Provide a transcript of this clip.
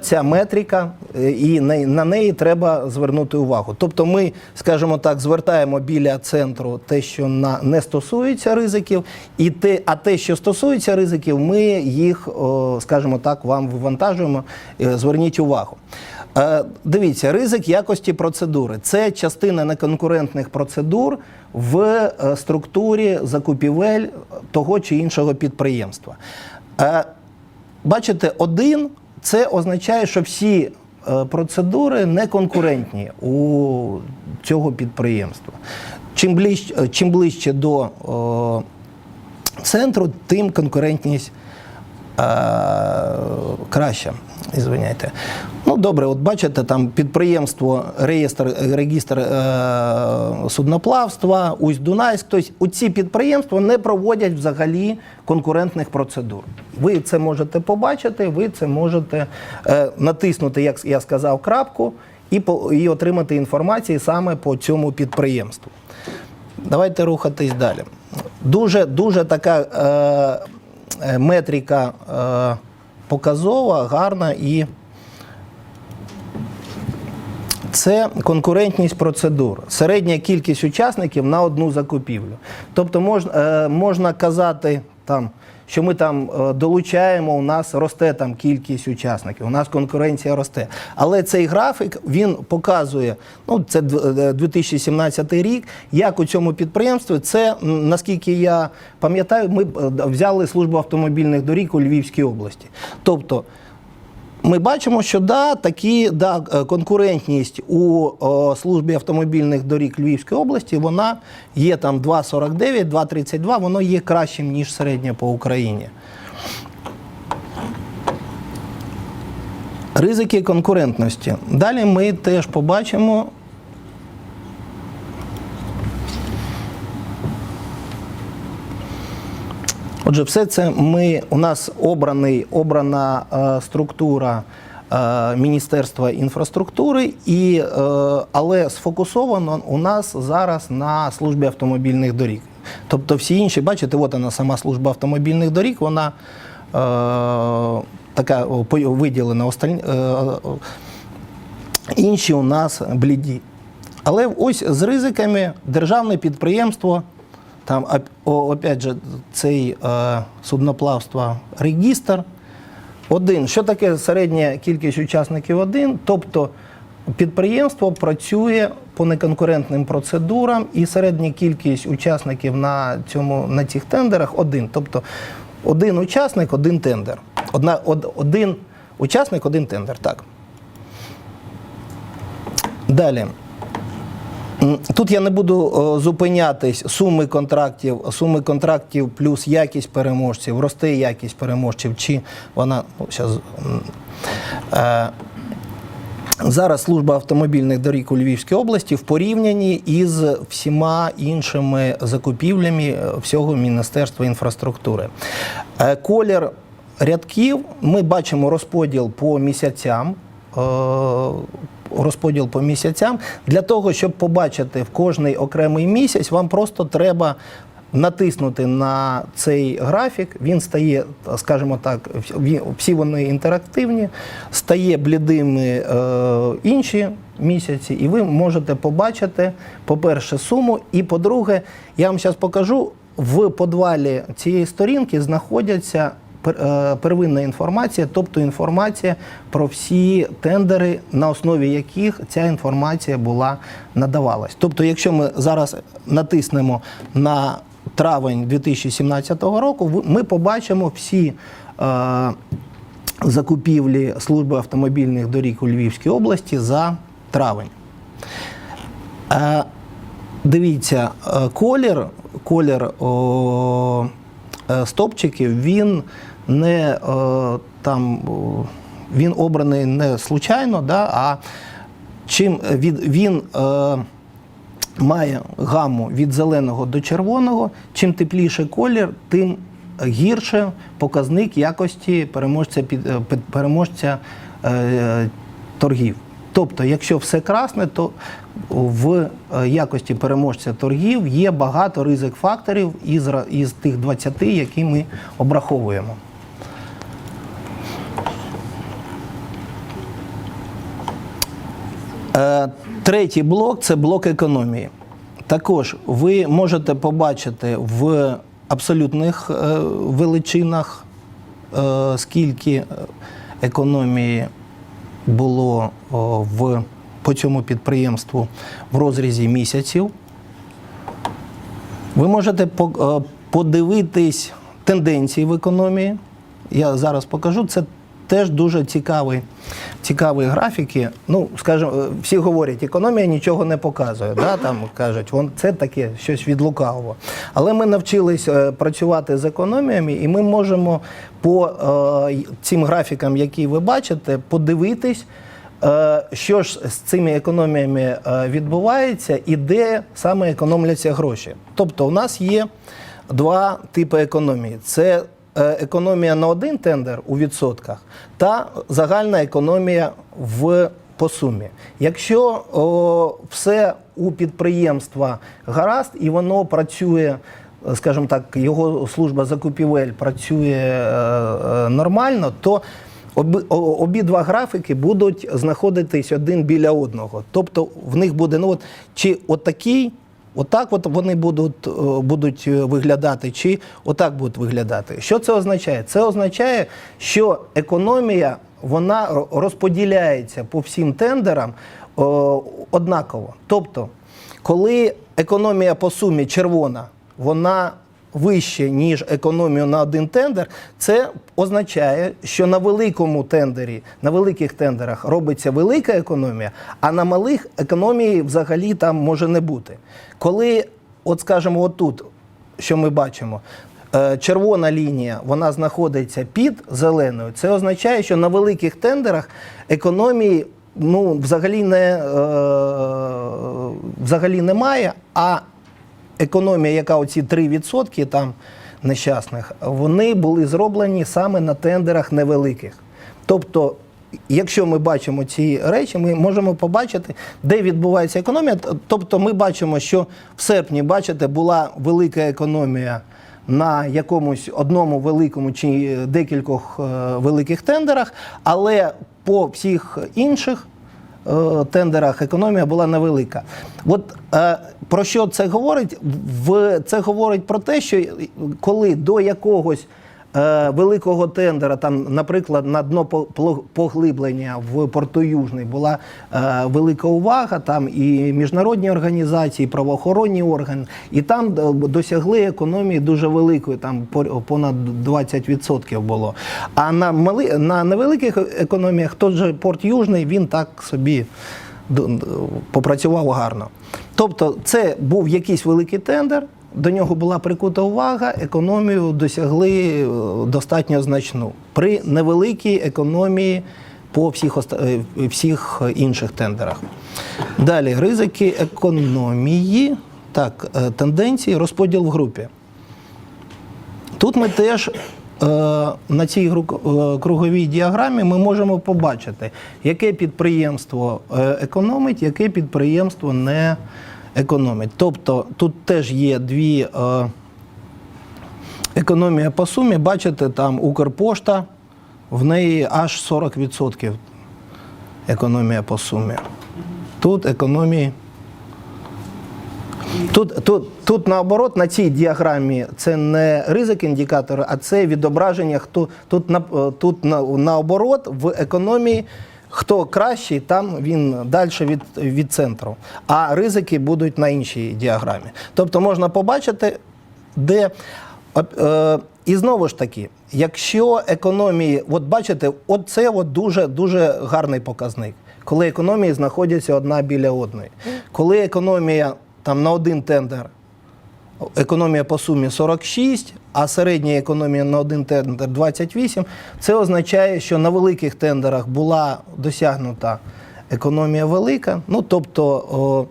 Ця метрика, е, і на, неї треба звернути увагу. Тобто, ми, скажімо так, звертаємо біля центру те, що на, не стосується ризиків, і те, а те, що стосується ризиків, ми їх, скажімо так, вам вивантажуємо. Е, Зверніть увагу. Е, Дивіться, ризик якості процедури це частина неконкурентних процедур в структурі закупівель того чи іншого підприємства. Бачите, один це означає, що всі е, процедури не конкурентні у цього підприємства. Чим ближче, чим ближче до о, центру, тим конкурентність Краще, краща. Ізвиняйте. Ну добре, от бачите, там підприємство, реєстр, регістр е, судноплавства, Усть Дунайськ. Тобто у ці підприємства не проводять взагалі конкурентних процедур. Ви це можете побачити, ви це можете е, натиснути, як я сказав, крапку і, по, і отримати інформацію саме по цьому підприємству. Давайте рухатись далі. Дуже, дуже така е, е, метрика е, показова, гарна і це конкурентність процедур, середня кількість учасників на одну закупівлю. Тобто можна, е, можна казати там. Що ми там е, долучаємо, у нас росте там кількість учасників, у нас конкуренція росте. Але цей графік він показує, ну це дв- е, 2017 рік, як у цьому підприємстві це, наскільки я пам'ятаю, ми взяли службу автомобільних доріг у Львівській області. Тобто ми бачимо, що да, такі да, е, конкурентність у о, службі автомобільних доріг Львівської області, вона є там 2,49, 2,32, воно є кращим, ніж середня по Україні. Ризики конкурентності. Далі ми теж побачимо. Отже, все це ми у нас обраний обрана е, структура е, Міністерства інфраструктури, і, е, але сфокусовано у нас зараз на службі автомобільних доріг. Тобто всі інші, бачите, от вона сама служба автомобільних доріг, вона е, така виділена. Остальні, е, інші у нас бліді. Але ось з ризиками державне підприємство, там опять же цей е, судноплавство регістр. Один. Що таке середня кількість учасників один? Тобто підприємство працює по неконкурентним процедурам, і середня кількість учасників на, цьому, на цих тендерах один. Тобто один учасник, один тендер. Одна, од, один учасник, один тендер. Так. Далі. Тут я не буду зупинятись суми контрактів, суми контрактів плюс якість переможців, росте якість переможців, чи вона ну, м, е, зараз служба автомобільних доріг у Львівській області в порівнянні із всіма іншими закупівлями е, всього Міністерства інфраструктури. Е, Колір рядків ми бачимо розподіл по місяцям. Розподіл по місяцям. Для того, щоб побачити в кожний окремий місяць, вам просто треба натиснути на цей графік. Він стає, скажімо так, всі вони інтерактивні, стає блідими е, інші місяці, і ви можете побачити, по-перше, суму, і по-друге, я вам зараз покажу. В подвалі цієї сторінки знаходяться первинна інформація, тобто інформація про всі тендери, на основі яких ця інформація була надавалась. Тобто, якщо ми зараз натиснемо на травень 2017 року, ми побачимо всі е, закупівлі служби автомобільних доріг у Львівській області за травень. Е, Дивіться, е, колір, колір о, е, стопчиків, він не е, там він обраний не случайно, да, а чим від, він е, має гаму від зеленого до червоного. Чим тепліше колір, тим гірше показник якості переможця під е, під- переможця е, торгів. Тобто, якщо все красне, то в якості переможця торгів є багато ризик факторів із, із тих 20, які ми обраховуємо. Третій блок це блок економії. Також ви можете побачити в абсолютних е, величинах, е, скільки економії було в, по цьому підприємству в розрізі місяців. Ви можете е, подивитись тенденції в економії. Я зараз покажу. Це теж дуже цікавий, цікаві графіки. Ну, скажімо, е, всі говорять, економія нічого не показує. Да? Там кажуть, вон це таке щось від лукавого. Але ми навчились е, працювати з економіями, і ми можемо по е, цим графікам, які ви бачите, подивитись. Е, Що ж з цими економіями відбувається і де саме економляться гроші? Тобто, у нас є два типи економії: це економія на один тендер у відсотках та загальна економія в по сумі. Якщо о, все у підприємства гаразд і воно працює скажімо так, його служба закупівель працює е, е, нормально, то обидва графіки будуть знаходитись один біля одного. Тобто в них буде ну от чи отакий, отак от вони будуть, е, будуть е, виглядати, чи отак будуть виглядати. Що це означає? Це означає, що економія вона розподіляється по всім тендерам о, однаково. Тобто, коли економія по сумі червона, вона вище, ніж економію на один тендер, це означає, що на великому тендері, на великих тендерах робиться велика економія, а на малих економії взагалі там може не бути. Коли, от скажімо, отут, що ми бачимо, е, червона лінія вона знаходиться під зеленою, це означає, що на великих тендерах економії ну, взагалі, не, е, взагалі немає, а економія, яка оці 3% там нещасних, вони були зроблені саме на тендерах невеликих. Тобто, якщо ми бачимо ці речі, ми можемо побачити, де відбувається економія. Тобто, ми бачимо, що в серпні, бачите, була велика економія. На якомусь одному великому чи декількох е, великих тендерах, але по всіх інших тендерах економія була невелика. От е, про що це говорить? В це говорить про те, що коли до якогось е, великого тендера, там, наприклад, на дно по- поглиблення в порту Южний була е, велика увага, там і міжнародні організації, і правоохоронні органи, і там е, досягли економії дуже великої, там понад 20% було. А на мали, на невеликих економіях той же порт Южний він так собі попрацював гарно. Тобто, це був якийсь великий тендер. До нього була прикута увага, економію досягли е, достатньо значну при невеликій економії по всіх, е, всіх інших тендерах. Далі ризики економії, так, е, тенденції, розподіл в групі. Тут ми теж на цій круговій діаграмі ми можемо побачити, яке підприємство економить, яке підприємство не економить. Тобто тут теж є дві е, економія по сумі. Бачите, там Укрпошта, в неї аж 40% економія по сумі. Тут економії Тут, тут, тут наоборот, на цій діаграмі це не ризик індикатора, а це відображення, хто тут, на, тут наоборот в економії. Хто кращий, там він далі від, від центру. А ризики будуть на іншій діаграмі. Тобто можна побачити, де. Е, і знову ж таки, якщо економії, от бачите, от це от дуже, дуже гарний показник, коли економії знаходяться одна біля одної. Коли економія там на один тендер, економія по сумі 46, а середня економія на один тендер 28, це означає, що на великих тендерах була досягнута економія велика. Ну тобто. О,